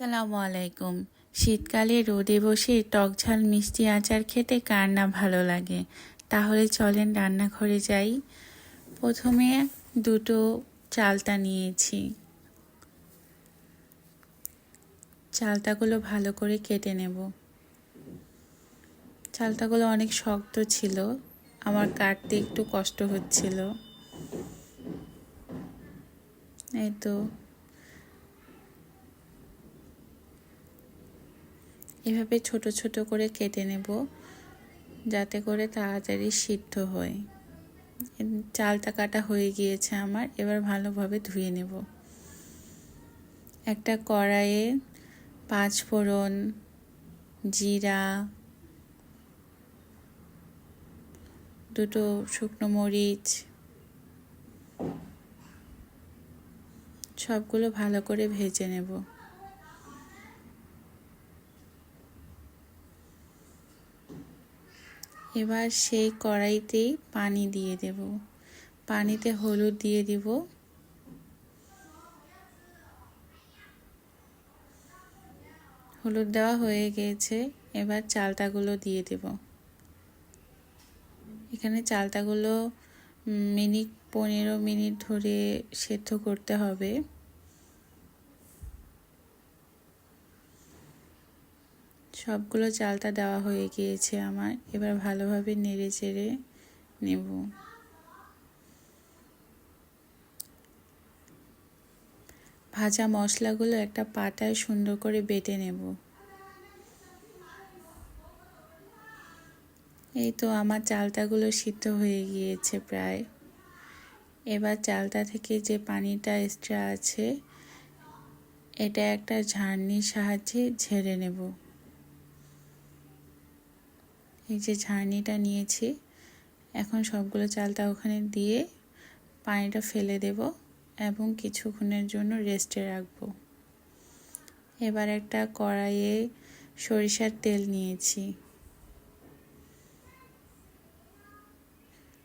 আসসালামু আলাইকুম। শীতকালে রোদে বসে টক ঝাল, মিষ্টি আচার খেতে কার না ভালো লাগে? তাহলে চলেন রান্নাঘরে যাই। প্রথমে দুটো চালতা নিয়েছি। চালতাগুলো ভালো করে কেটে নেব। চালতাগুলো অনেক শক্ত ছিল। আমার কাটতে একটু কষ্ট হচ্ছিল। এই তো এভাবে ছোট ছোট করে কেটে নেব, যাতে করে তাড়াতাড়ি সিদ্ধ হয়। চালটা কাটা হয়ে গিয়েছে আমার, এবার ভালোভাবে ধুয়ে নেব। একটা কড়াইয়ে পাঁচ ফোড়ন, জিরা, দুটো শুকনো মরিচ, সবগুলো ভালো করে ভেজে নেব। এবার সেই কড়াইতেই পানি দিয়ে দেব। পানিতে হলুদ দিয়ে দিব। হলুদ দেওয়া হয়ে গিয়েছে এবার চালতাগুলো দিয়ে দেব। এখানে চালতাগুলো মিনিট পনেরো মিনিট ধরে সেদ্ধ করতে হবে। সবগুলো চালটা দেওয়া হয়ে গিয়েছে আমার। এবার ভালোভাবে নেড়ে চেড়ে নেব। ভাজা মশলাগুলো একটা পাটায় সুন্দর করে বেটে নেব। এই তো আমার চালটাগুলো সিদ্ধ হয়ে গিয়েছে প্রায়। এবার চালটা থেকে যে পানিটা এক্সট্রা আছে, এটা একটা ঝাড়নির সাহায্যে ঝেড়ে নেব। এই যে ঝাড়নিটা নিয়েছি, এখন সবগুলো চালটা ওখানে দিয়ে পানিটা ফেলে দেব এবং কিছুক্ষণের জন্য রেস্টে রাখব। এবার একটা কড়াইয়ে সরিষার তেল নিয়েছি।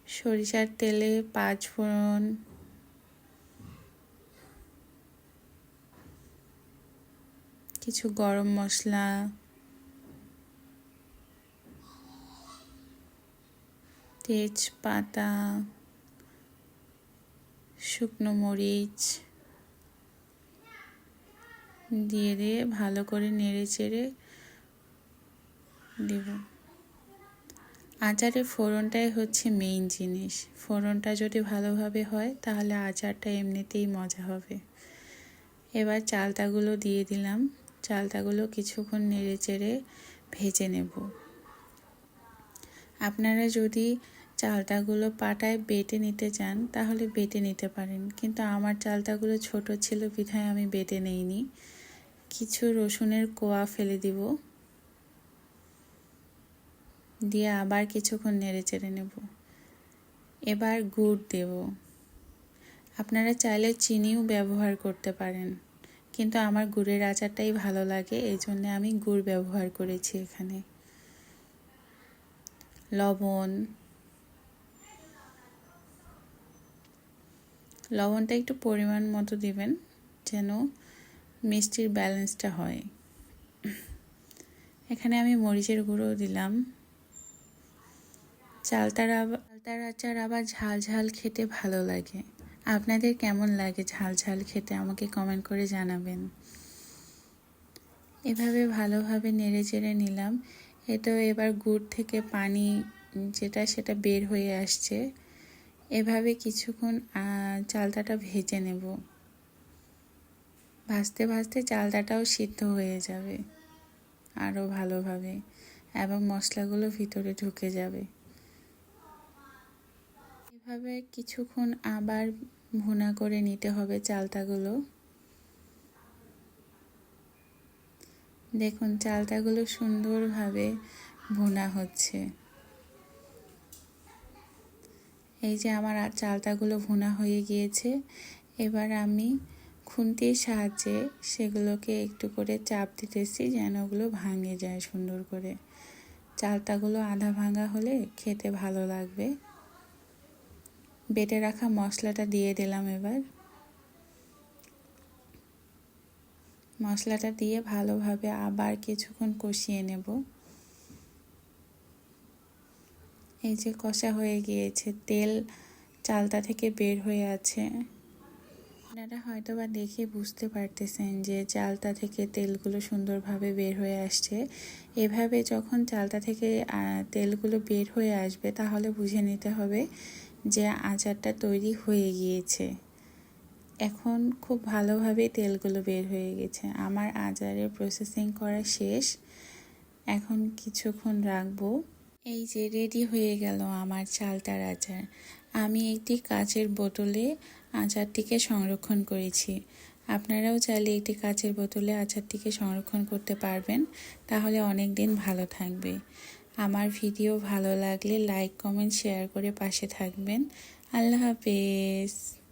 সরিষার তেলে পাঁচ ফোড়ন কিছু গরম মশলা তেজপাতা, শুকনো মরিচ দিয়ে দিয়ে ভালো করে নেড়ে চেড়ে দেব। আচারের ফোড়নটাই হচ্ছে মেইন জিনিস। ফোড়নটা যদি ভালোভাবে হয়, তাহলে আচারটা এমনিতেই মজা হবে। এবার চালতাগুলো দিয়ে দিলাম। চালতাগুলো কিছুক্ষণ নেড়ে চেড়ে ভেজে নেব। আপনারা যদি চালতাগুলো পাটায় বেটে নিতে চান, তাহলে বেটে নিতে পারেন। কিন্তু আমার চালতাগুলো ছোট ছিল, বিধায় আমি বেটে নেইনি। কিছু রসুনের কোয়া ফেলে দিব। দিয়ে আবার কিছুক্ষণ নেড়ে চেড়ে নেব। এবার গুড় দেব। আপনারা চাইলে চিনিও ব্যবহার করতে পারেন। কিন্তু আমার গুড়ের আচারটাই ভালো লাগে এই জন্যে আমি গুড় ব্যবহার করেছি এখানে। লবণ। লবণটা একটু পরিমাণ মতো দিবেন, যেন মিষ্টির ব্যালেন্সটা হয়। এখানে আমি মরিচের গুঁড়ো দিলাম। চালতার চালতার আচার আবার ঝাল ঝাল খেতে ভালো লাগে। আপনাদের কেমন লাগে ঝাল ঝাল খেতে আমাকে কমেন্ট করে জানাবেন। এভাবে ভালোভাবে নেড়ে চেড়ে নিলাম। এতো এবার গুড় থেকে পানি যেটা সেটা বের হয়ে আসছে। এভাবে কিছুক্ষণ চালতাটা ভেজে নেব। ভাজতে ভাজতে চালতাটাও সিদ্ধ হয়ে যাবে আরও ভালোভাবে, এবং মশলাগুলো ভিতরে ঢুকে যাবে। এভাবে কিছুক্ষণ আবার ভুনা করে নিতে হবে চালতাগুলো। দেখুন চালতাগুলো সুন্দরভাবে ভুনা হচ্ছে। এই যে আমার চালতাগুলো ভুনা হয়ে গিয়েছে, এবার আমি খুন্তির সাহায্যে সেগুলোকে একটু করে চাপ দিতেছি যেন ওগুলো ভাঙে যায় সুন্দর করে। চালতাগুলো আধা ভাঙা হলে খেতে ভালো লাগবে। বেটে রাখা মশলাটা দিয়ে দিলাম এবার। মশলাটা দিয়ে ভালোভাবে আবার কিছুক্ষণ কষিয়ে নেব। এই যে কষা হয়ে গিয়েছে, তেল চালটা থেকে বের হয়ে আছে। আপনারা হয়তো বা দেখে বুঝতে পারতেছেন যে চালটা থেকে তেলগুলো সুন্দরভাবে বের হয়ে আসছে। এভাবে যখন চালটা থেকে তেলগুলো বের হয়ে আসবে, তাহলে বুঝে নিতে হবে যে আচারটা তৈরি হয়ে গিয়েছে। এখন খুব ভালোভাবে তেলগুলো বের হয়ে গেছে। আমার আচারের প্রসেসিং করা শেষ। এখন কিছুক্ষণ রাখব। এই যে রেডি হয়ে গেল আমার চালতার আচার। আমি একটি কাচের বোতলে আচারটিকে সংরক্ষণ করেছি। আপনারাও চাইলে একটি কাচের বোতলে আচারটিকে সংরক্ষণ করতে পারবেন। তাহলে অনেক দিন ভালো থাকবে। আমার ভিডিও ভালো লাগলে লাইক কমেন্ট শেয়ার করে পাশে থাকবেন। আল্লাহ হাফেজ।